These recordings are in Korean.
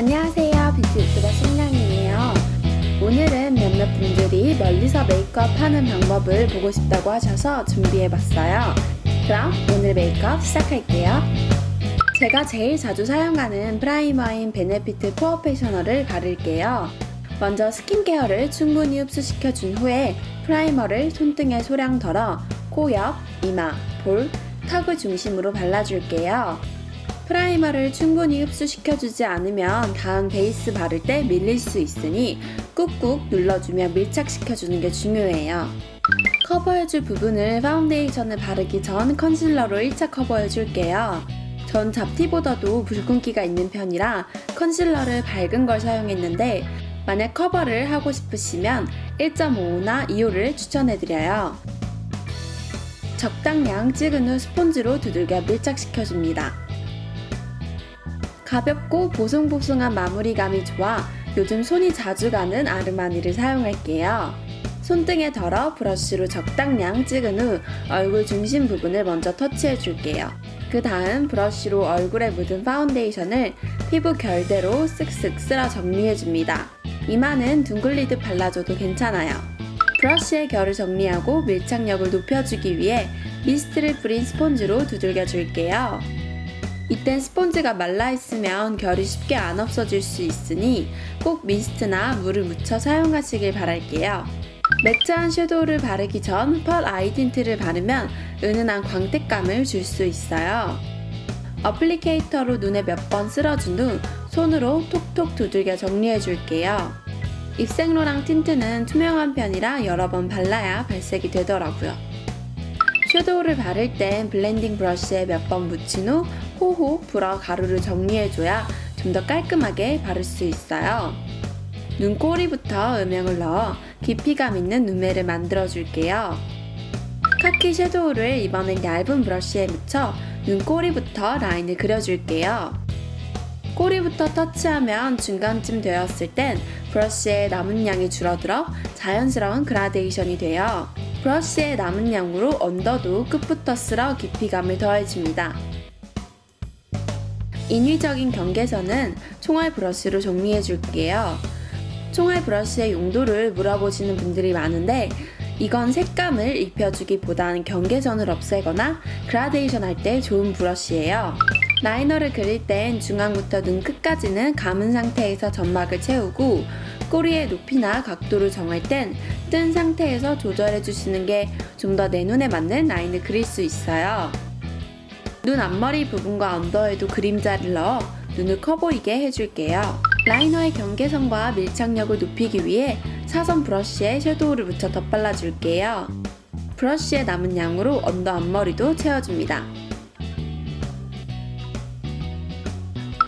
안녕하세요. 뷰티 유튜버 신량이에요. 오늘은 몇몇 분들이 멀리서 메이크업 하는 방법을 보고 싶다고 하셔서 준비해봤어요. 그럼 오늘 메이크업 시작할게요. 제가 제일 자주 사용하는 프라이머인 베네피트 코어 페이셔널을 바를게요. 먼저 스킨케어를 충분히 흡수시켜준 후에 프라이머를 손등에 소량 덜어 코 옆, 이마, 볼, 턱을 중심으로 발라줄게요. 프라이머를 충분히 흡수시켜주지 않으면 다음 베이스 바를 때 밀릴 수 있으니 꾹꾹 눌러주며 밀착시켜주는 게 중요해요. 커버해줄 부분을 파운데이션을 바르기 전 컨실러로 1차 커버해줄게요. 전 잡티보다도 붉은기가 있는 편이라 컨실러를 밝은 걸 사용했는데 만약 커버를 하고 싶으시면 1.5나 2호를 추천해드려요. 적당량 찍은 후 스폰지로 두들겨 밀착시켜줍니다. 가볍고 보송보송한 마무리감이 좋아 요즘 손이 자주 가는 아르마니를 사용할게요. 손등에 덜어 브러쉬로 적당량 찍은 후 얼굴 중심 부분을 먼저 터치해 줄게요. 그 다음 브러쉬로 얼굴에 묻은 파운데이션을 피부 결대로 쓱쓱 쓸어 정리해 줍니다. 이마는 둥글리 듯 발라줘도 괜찮아요. 브러쉬의 결을 정리하고 밀착력을 높여주기 위해 미스트를 뿌린 스폰지로 두들겨 줄게요. 이땐 스폰지가 말라있으면 결이 쉽게 안 없어질 수 있으니 꼭 미스트나 물을 묻혀 사용하시길 바랄게요. 매트한 섀도우를 바르기 전 펄 아이 틴트를 바르면 은은한 광택감을 줄 수 있어요. 어플리케이터로 눈에 몇 번 쓸어준 후 손으로 톡톡 두들겨 정리해 줄게요. 입생로랑 틴트는 투명한 편이라 여러 번 발라야 발색이 되더라고요. 섀도우를 바를 땐 블렌딩 브러쉬에 몇 번 묻힌 후 호호 불어 가루를 정리해줘야 좀 더 깔끔하게 바를 수 있어요. 눈꼬리부터 음영을 넣어 깊이감 있는 눈매를 만들어줄게요. 카키 섀도우를 이번엔 얇은 브러쉬에 묻혀 눈꼬리부터 라인을 그려줄게요. 꼬리부터 터치하면 중간쯤 되었을 땐 브러쉬의 남은 양이 줄어들어 자연스러운 그라데이션이 돼요. 브러쉬의 남은 양으로 언더도 끝부터 쓸어 깊이감을 더해줍니다. 인위적인 경계선은 총알 브러쉬로 정리해 줄게요. 총알 브러쉬의 용도를 물어보시는 분들이 많은데 이건 색감을 입혀주기보다는 경계선을 없애거나 그라데이션 할 때 좋은 브러쉬예요. 라이너를 그릴 땐 중앙부터 눈 끝까지는 감은 상태에서 점막을 채우고 꼬리의 높이나 각도를 정할 땐 뜬 상태에서 조절해 주시는 게 좀 더 내 눈에 맞는 라인을 그릴 수 있어요. 눈 앞머리 부분과 언더에도 그림자를 넣어 눈을 커 보이게 해줄게요. 라이너의 경계선과 밀착력을 높이기 위해 사선 브러쉬에 섀도우를 묻혀 덧발라줄게요. 브러쉬에 남은 양으로 언더 앞머리도 채워줍니다.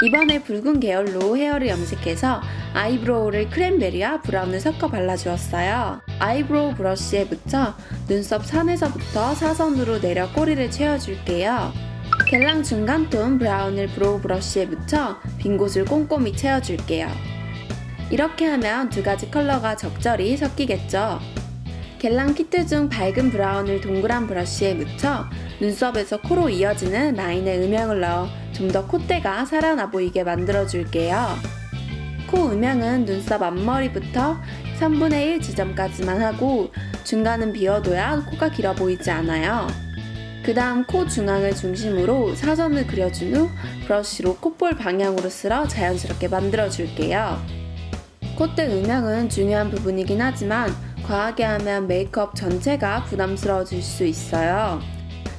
이번에 붉은 계열로 헤어를 염색해서 아이브로우를 크랜베리와 브라운을 섞어 발라주었어요. 아이브로우 브러쉬에 묻혀 눈썹 산에서부터 사선으로 내려 꼬리를 채워줄게요. 갤랑 중간톤 브라운을 브로우 브러쉬에 묻혀 빈 곳을 꼼꼼히 채워줄게요. 이렇게 하면 두 가지 컬러가 적절히 섞이겠죠. 갤랑 키트 중 밝은 브라운을 동그란 브러쉬에 묻혀 눈썹에서 코로 이어지는 라인에 음영을 넣어 좀 더 콧대가 살아나 보이게 만들어줄게요. 코 음영은 눈썹 앞머리부터 3분의 1 지점까지만 하고 중간은 비워둬야 코가 길어 보이지 않아요. 그 다음 코 중앙을 중심으로 사선을 그려준 후 브러쉬로 콧볼 방향으로 쓸어 자연스럽게 만들어줄게요. 콧대 음영은 중요한 부분이긴 하지만 과하게 하면 메이크업 전체가 부담스러워질 수 있어요.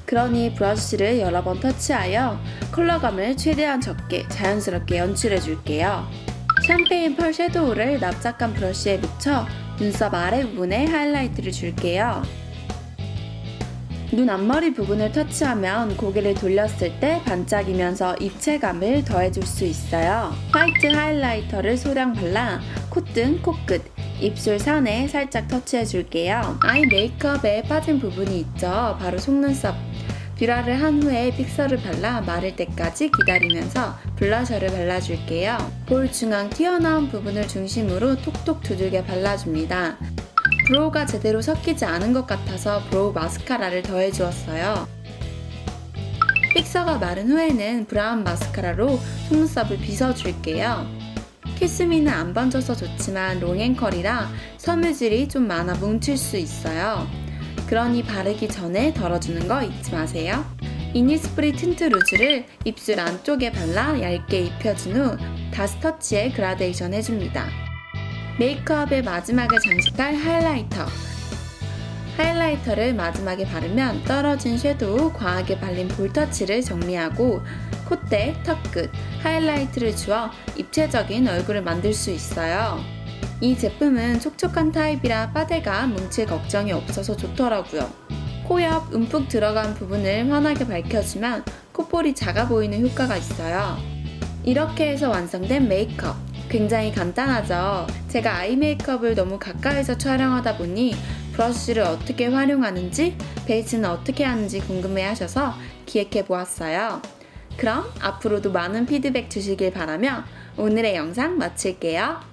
그러니 브러쉬를 여러 번 터치하여 컬러감을 최대한 적게 자연스럽게 연출해 줄게요. 샴페인 펄 섀도우를 납작한 브러쉬에 묻혀 눈썹 아래 부분에 하이라이트를 줄게요. 눈 앞머리 부분을 터치하면 고개를 돌렸을 때 반짝이면서 입체감을 더해줄 수 있어요. 화이트 하이라이터를 소량 발라 콧등, 코끝, 입술 산에 살짝 터치해 줄게요. 아이 메이크업에 빠진 부분이 있죠. 바로 속눈썹. 뷰라를 한 후에 픽서를 발라 마를 때까지 기다리면서 블러셔를 발라줄게요. 볼 중앙 튀어나온 부분을 중심으로 톡톡 두들겨 발라줍니다. 브로우가 제대로 섞이지 않은 것 같아서 브로우 마스카라를 더해주었어요. 픽서가 마른 후에는 브라운 마스카라로 속눈썹을 빗어줄게요. 키스미는 안 번져서 좋지만 롱앤컬이라 섬유질이 좀 많아 뭉칠 수 있어요. 그러니 바르기 전에 덜어주는 거 잊지 마세요. 이니스프리 틴트 루즈를 입술 안쪽에 발라 얇게 입혀준 후 다스터치에 그라데이션 해줍니다. 메이크업의 마지막을 장식할 하이라이터. 하이라이터를 마지막에 바르면 떨어진 섀도우, 과하게 발린 볼터치를 정리하고 콧대, 턱끝, 하이라이트를 주어 입체적인 얼굴을 만들 수 있어요. 이 제품은 촉촉한 타입이라 빠데가 뭉칠 걱정이 없어서 좋더라고요. 코 옆 움푹 들어간 부분을 환하게 밝혀주면 콧볼이 작아 보이는 효과가 있어요. 이렇게 해서 완성된 메이크업. 굉장히 간단하죠? 제가 아이 메이크업을 너무 가까이서 촬영하다 보니 브러쉬를 어떻게 활용하는지, 베이스는 어떻게 하는지 궁금해 하셔서 기획해 보았어요. 그럼 앞으로도 많은 피드백 주시길 바라며 오늘의 영상 마칠게요.